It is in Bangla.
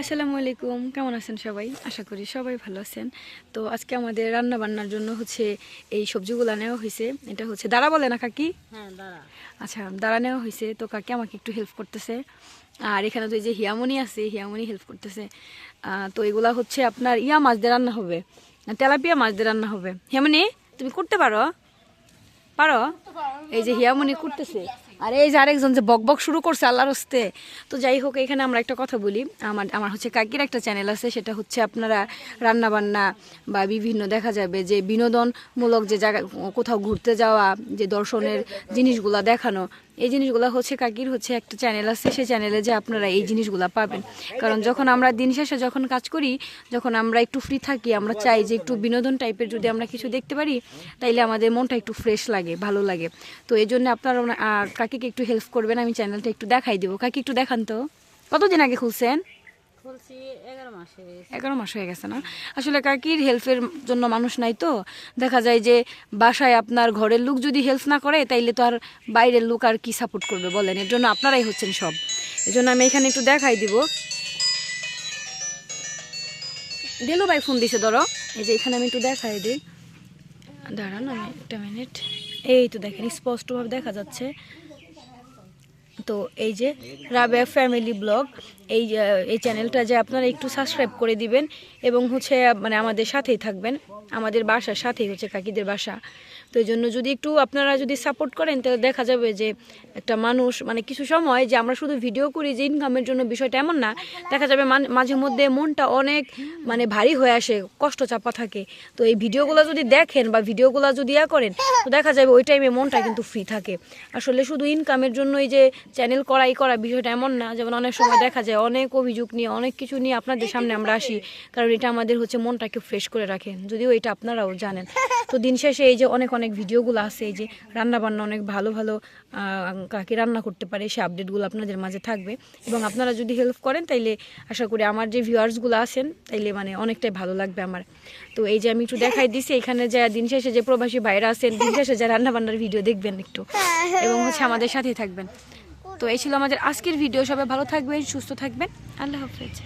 আসসালামু আলাইকুম কেমন আছেন সবাই? আশা করি সবাই ভালো আছেন। তো আজকে আমাদের রান্না বান্নার জন্য হচ্ছে এই সবজিগুলো নেওয়া হয়েছে এটা হচ্ছে দাঁড়া বলে না কাকি? হ্যাঁ আচ্ছা দাঁড়া নেওয়া হয়েছে তো কাকি আমাকে একটু হেল্প করতেছে। আর এখানে তো এই যে হিয়ামনি আছে হিয়ামনি হেল্প করতেছে। আহ, তো এগুলা হচ্ছে আপনার ইয়া মাছ দিয়ে রান্না হবে। তেলাপিয়া মাছ দিয়ে রান্না হবে। হিয়ামনি তুমি করতে পারো? পারো। এই যে হিয়ামনি করতেছে। আর এই যে আরেকজন যে বক বক শুরু করছে আল্লাহর হস্তে। তো যাই হোক, এখানে আমরা একটা কথা বলি। আমার আমার হচ্ছে কাকির একটা চ্যানেল আছে, সেটা হচ্ছে আপনারা রান্না বান্না বা বিভিন্ন দেখা যাবে যে বিনোদনমূলক যে জায়গা, কোথাও ঘুরতে যাওয়া, যে দর্শনের জিনিসগুলা দেখানো এই জিনিসগুলো হচ্ছে কাকির হচ্ছে একটা চ্যানেল আছে, সেই চ্যানেলে যে আপনারা এই জিনিসগুলো পাবেন। কারণ যখন আমরা দিন শেষে যখন কাজ করি, যখন আমরা একটু ফ্রি থাকি, আমরা চাই যে একটু বিনোদন টাইপের যদি আমরা কিছু দেখতে পারি, তাইলে আমাদের মনটা একটু ফ্রেশ লাগে, ভালো লাগে। তো এই জন্য আপনারা কাকিকে একটু হেল্প করবেন, আমি চ্যানেলটা একটু দেখাই দেবো। কাকি একটু দেখান তো। কতদিন আগে খুলছেন? খুলছি এগারো মাসে হয়ে গেছে না? আসলে কাকির হেল্পের জন্য মানুষ নাই তো? দেখা যায় যে বাসায় আপনার ঘরের লোক যদি হেল্প না করে তাইলে তো আর বাইরের লোক আর কি সাপোর্ট করবে বলেন? এর জন্য আপনারাই হচ্ছেন সব। এর জন্য আমি এখানে একটু দেখাই দিব। দিলো ভাই ফোন দিছে ধরো। এই যে এখানে আমি একটু দেখাই দিই। দাঁড়ান আমি একটা মিনিট এই তো দেখেন স্পষ্টভাবে দেখা যাচ্ছে। তো এই যে রাবেয়া ফ্যামিলি ব্লগ, এই এই চ্যানেলটা যে আপনারা একটু সাবস্ক্রাইব করে দিবেন এবং হচ্ছে মানে আমাদের সাথেই থাকবেন, আমাদের বাসার সাথেই হচ্ছে কাকিদের বাসা। তো এই জন্য যদি একটু আপনারা যদি সাপোর্ট করেন, তাহলে দেখা যাবে যে একটা মানুষ মানে কিছু সময় যে আমরা শুধু ভিডিও করি যে ইনকামের জন্য বিষয়টা এমন না, দেখা যাবে মাঝে মধ্যে মনটা অনেক মানে ভারী হয়ে আসে, কষ্ট চাপা থাকে। তো এই ভিডিওগুলো যদি দেখেন বা ভিডিওগুলো যদি ইয়া করেন, তো দেখা যাবে ওই টাইমে মনটা কিন্তু ফ্রি থাকে। আসলে শুধু ইনকামের জন্য এই যে চ্যানেল করাই করা বিষয়টা এমন না। যেমন অনেক সময় দেখা যায় অনেক অভিযোগ নিয়ে অনেক কিছু নিয়ে আপনাদের সামনে আমরা আসি কারণ এটা আমাদের হচ্ছে মনটাকে ফ্রেশ করে রাখে। যদিও এটা আপনারাও জানেন। তো দিন শেষে এই যে অনেক অনেক ভিডিওগুলো আছে এই যে রান্না বান্না অনেক ভালো ভালো কাকে রান্না করতে পারে সে আপডেটগুলো আপনাদের মাঝে থাকবে। এবং আপনারা যদি হেল্প করেন তাইলে আশা করি আমার যে ভিউয়ার্সগুলো আছেন তাইলে মানে অনেকটাই ভালো লাগবে আমার। তো এই যে আমি একটু দেখাই দিছি এখানে যা দিন শেষে যে প্রবাসী ভাইরা আছেন দিন শেষে যা রান্নাবান্নার ভিডিও দেখবেন একটু। এবং হচ্ছে আমাদের সাথেই থাকবেন। তো এই ছিল আমাদের আজকের ভিডিও সবাই ভালো থাকবেন সুস্থ থাকবেন। আল্লাহ হাফেজ।